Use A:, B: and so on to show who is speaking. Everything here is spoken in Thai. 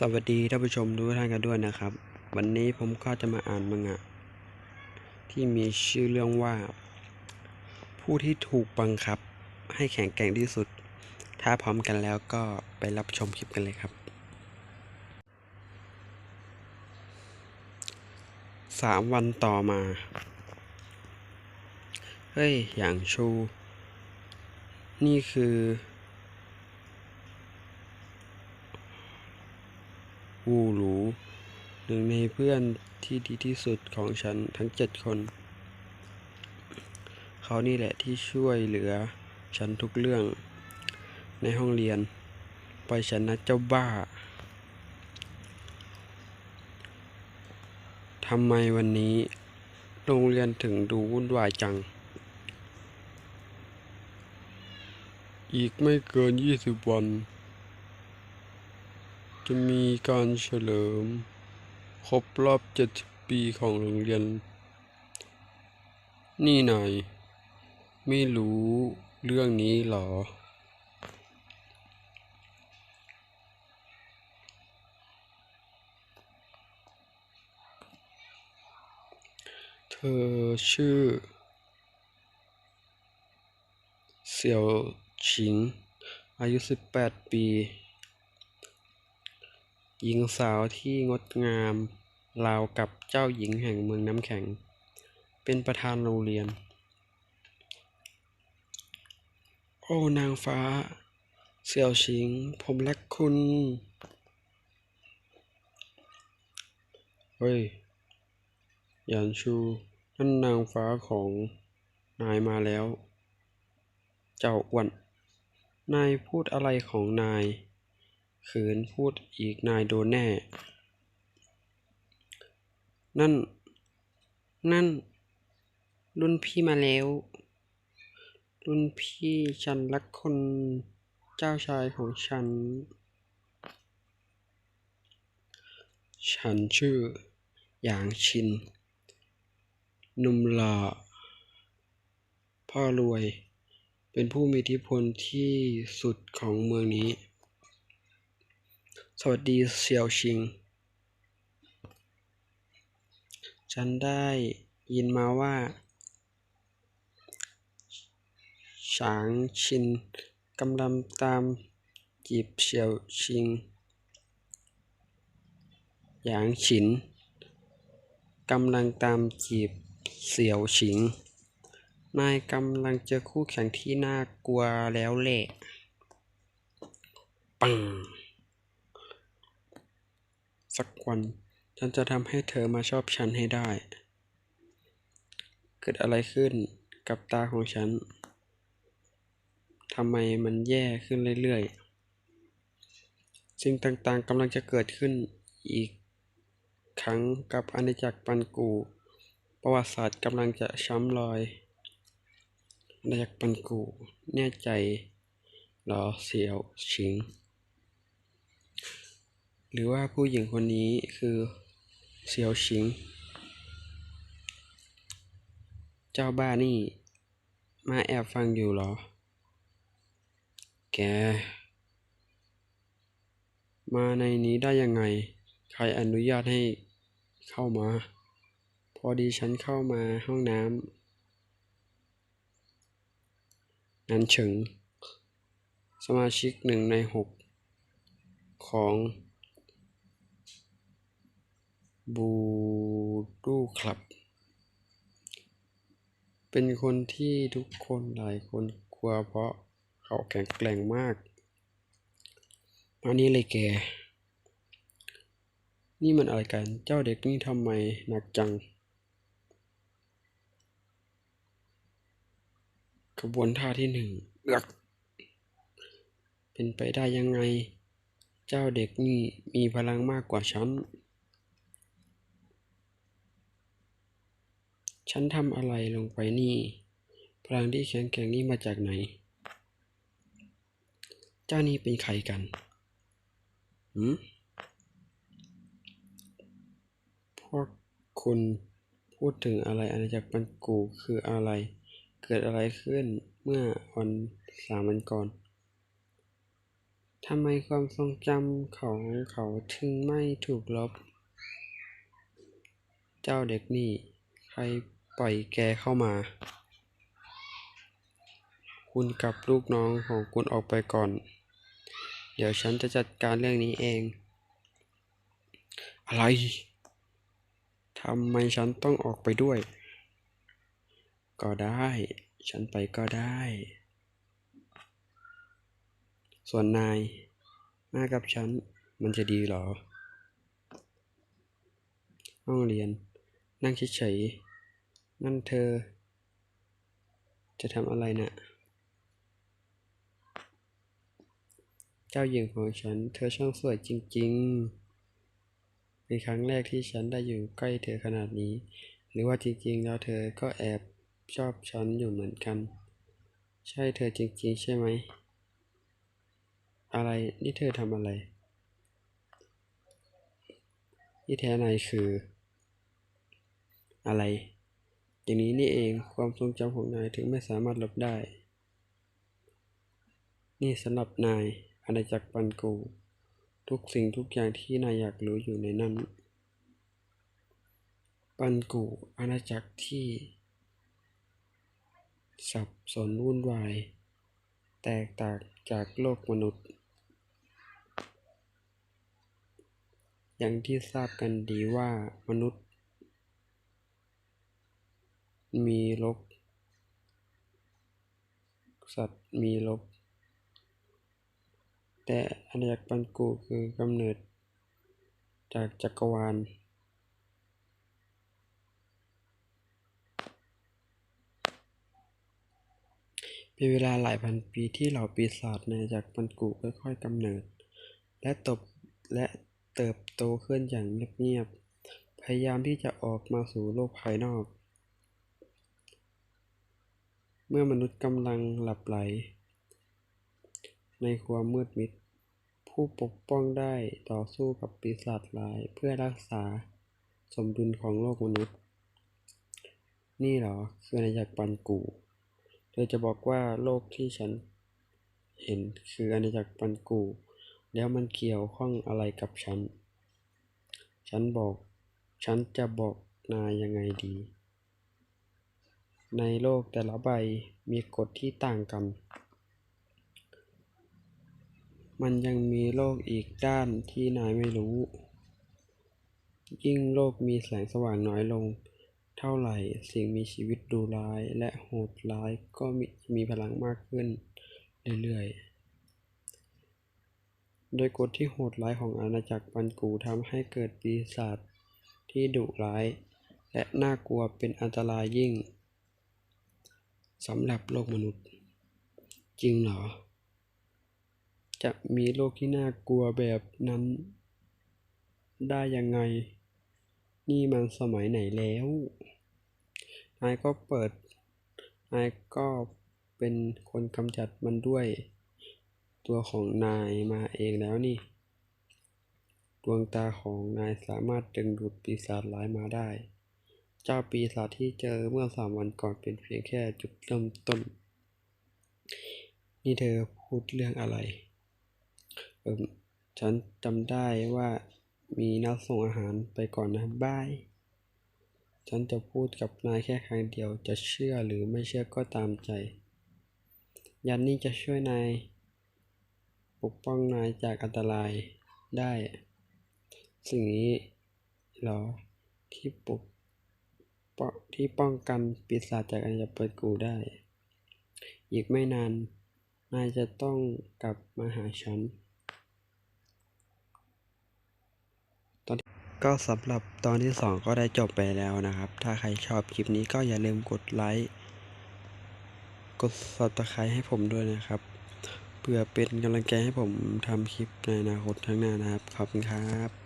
A: สวัสดีท่านผู้ชมทุกท่านกันด้วยนะครับ วันนี้ผมก็จะมาอ่านมังงะ ที่มีชื่อเรื่องว่า ผู้ที่ถูกบังคับ ให้แข็งแกร่งที่สุด ถ้าพร้อมกันแล้วก็ไปรับชมคลิปกันเลยครับ สามวันต่อมา เฮ้ย อย่างชู นี่คือ วูหรูหนึ่งในเพื่อนที่ดีที่สุดของฉันทั้งเจ็ดคน เขานี่แหละที่ช่วยเหลือฉันทุกเรื่องในห้องเรียน ไปฉันนะเจ้าบ้าทำไมวันนี้ โรงเรียนถึงดูวุ่นวายจัง อีกไม่เกินยี่สิบวัน จะมีการเฉลิม ครบรอบเจ็ดปีของโรงเรียน นี่นายไม่รู้เรื่องนี้หรอ เธอชื่อ เสี่ยวชิง อายุ 18 ปี หญิงสาวที่งดงามราวกับเจ้าหญิงแห่งเมืองน้ำแข็ง เป็นประธานโรงเรียน โอ้นางฟ้า เสี่ยวชิง ผมรักคุณ เฮ้ยหยานชู นั่นนางฟ้าของนายมาแล้ว เจ้าอ้วน นายพูดอะไรของนาย ขืนพูดอีกนายโดนแน่ นั่น นั่น รุ่นพี่มาแล้ว รุ่นพี่ฉันรักคนเจ้าชายของฉัน ฉันชื่อหยางชิน นุ่มหล่อพ่อรวย เป็นผู้มีอิทธิพลที่สุดของเมืองนี้ สวัสดีเสี่ยวชิง ฉันได้ยินมาว่า ฉางชินกำลังตามจีบเสี่ยวชิง หยางฉินกำลังตามจีบเสี่ยวฉิง นายกำลังเจอคู่แข่งที่น่ากลัวแล้วแหละปัง สักวัน ฉันจะทำให้เธอมาชอบฉันให้ได้ เกิดอะไรขึ้นกับตาของฉันทำไมมันแย่ขึ้นเรื่อยๆ สิ่งต่างๆกำลังจะเกิดขึ้นอีกครั้งกับอาณาจักรปันกู ประวัติศาสตร์กำลังจะช้ำรอยอาณาจักรปันกู แน่ใจหรอเสี่ยวชิง หรือว่าผู้หญิงคนนี้คือเสี่ยวชิง เจ้าบ้านี่ มาแอบฟังอยู่เหรอ แก มาในนี้ได้ยังไง ใครอนุญาตให้เข้ามา พอดีฉันเข้ามาห้องน้ำนั้นเฉิง สมาชิกหนึ่งในหกของ บูดูคลับ เป็นคนที่ทุกคนหลายคนกลัวเพราะเขาแข็งแกร่งมากมานี่เลยแก นี่มันอะไรกัน เจ้าเด็กนี่ทำไมหนักจัง ขบวนท่าที่หนึ่งเอือกเป็นไปได้ยังไง เจ้าเด็กนี่มีพลังมากกว่าฉัน ฉันทำอะไรลงไปนี่ พลังที่แข็งแกร่งนี่มาจากไหน เจ้านี่เป็นใครกันหืมพวกคุณพูดถึงอะไรอาณาจักรปันกูคืออะไร เกิดอะไรขึ้นเมื่อวันสามวันก่อนทำไมความทรงจำของเขาถึงไม่ถูกลบ เจ้าเด็กนี่ ใคร ปล่อยแกเข้ามา คุณกับลูกน้องของคุณออกไปก่อน เดี๋ยวฉันจะจัดการเรื่องนี้เอง อะไรทำไมฉันต้องออกไปด้วย ก็ได้ ฉันไปก็ได้ ส่วนนาย มากับฉัน มันจะดีเหรอ ห้องเรียน นั่งเฉยๆ นั่นเธอ จะทำอะไรนะ่ะ เจ้าหญิงของฉัน เธอช่างสวยจริง ๆ เป็นครั้งแรกที่ฉันได้อยู่ใกล้เธอขนาดนี้ หรือว่าจริง ๆ แล้วเธอก็แอบชอบฉันอยู่เหมือนกัน ใช่เธอจริง ๆ ใช่ไหม อะไร นี่เธอทำอะไรที่แท้นายคือ อะไร อย่างนี้นี่เองความทรงจำของนายถึงไม่สามารถลบได้ นี่สำหรับนายอาณาจักรปันกู ทุกสิ่งทุกอย่างที่นายอยากรู้อยู่ในนั้น ปันกูอาณาจักรที่ สับสนวุ่นวาย แตกต่างจากโลกมนุษย์ อย่างที่ทราบกันดีว่ามนุษย์ มีลบ สัตว์มีลบ แต่อาณาจักรปันกูคือกำเนิด จากจักรวาลเป็นเวลาหลายพันปีที่เหล่าปีศาจในอาณาจักรปันกูค่อยๆกำเนิด และตบและเติบโตขึ้นอย่างเงียบๆพยายามที่จะออกมาสู่โลกภายนอก เมื่อมนุษย์กำลังหลับไหล ในความมืดมิด ผู้ปกป้องได้ต่อสู้กับปีศาจร้ายเพื่อรักษาสมดุลของโลกมนุษย์ นี่เหรอคืออาณาจักปันกูเธอจะบอกว่าโลกที่ฉันเห็นคืออาณาจักรปันกู แล้วมันเกี่ยวข้องอะไรกับฉัน ฉันบอก ฉันจะบอกนายยังไงดี ในโลกแต่ละใบมีกฎที่ต่างกัน มันยังมีโลกอีกด้านที่นายไม่รู้ ยิ่งโลกมีแสงสว่างน้อยลง เท่าไหร่สิ่งมีชีวิตดุร้ายและโหดร้ายก็มีมีพลังมากขึ้นเรื่อยๆโดยกฎที่โหดร้ายของอาณาจักรปันกูทำให้เกิดปีศาจที่ดุร้าย และน่ากลัวเป็นอันตรายยิ่ง สำหรับโลกมนุษย์ จริงเหรอ จะมีโลกที่น่ากลัวแบบนั้น ได้ยังไง นี่มันสมัยไหนแล้วนายก็เปิดนายก็เป็นคนกำจัดมันด้วย ตัวของนายมาเองแล้วนี่ ดวงตาของนายสามารถดึงดูดปีศาจร้ายมาได้ เจ้าปีศาจที่เจอเมื่อสามวันก่อนเป็นเพียงแค่จุดเริ่มต้น นี่เธอพูดเรื่องอะไรเอิมฉันจำได้ว่ามีนัดส่งอาหารไปก่อนนะบาย ฉันจะพูดกับนายแค่ครั้งเดียวจะเชื่อหรือไม่เชื่อก็ตามใจ ยันนี่จะช่วยนายปกป้องนายจากอันตรายได้ สิ่งนี้หรอที่ปก ที่ป้องกันปีศาจจากอาณาจักรเปิดกูได้ อีกไม่นาน นายจะต้องกลับมาหาฉันก็สำหรับตอนที่สองก็ได้จบไปแล้วนะครับ ถ้าใครชอบคลิปนี้ก็อย่าลืมกดไลค์ กด subscribe ให้ผมด้วยนะครับ เพื่อเป็นกำลังใจให้ผมทำคลิปในอนาคตข้างหน้านะครับ ขอบคุณครับ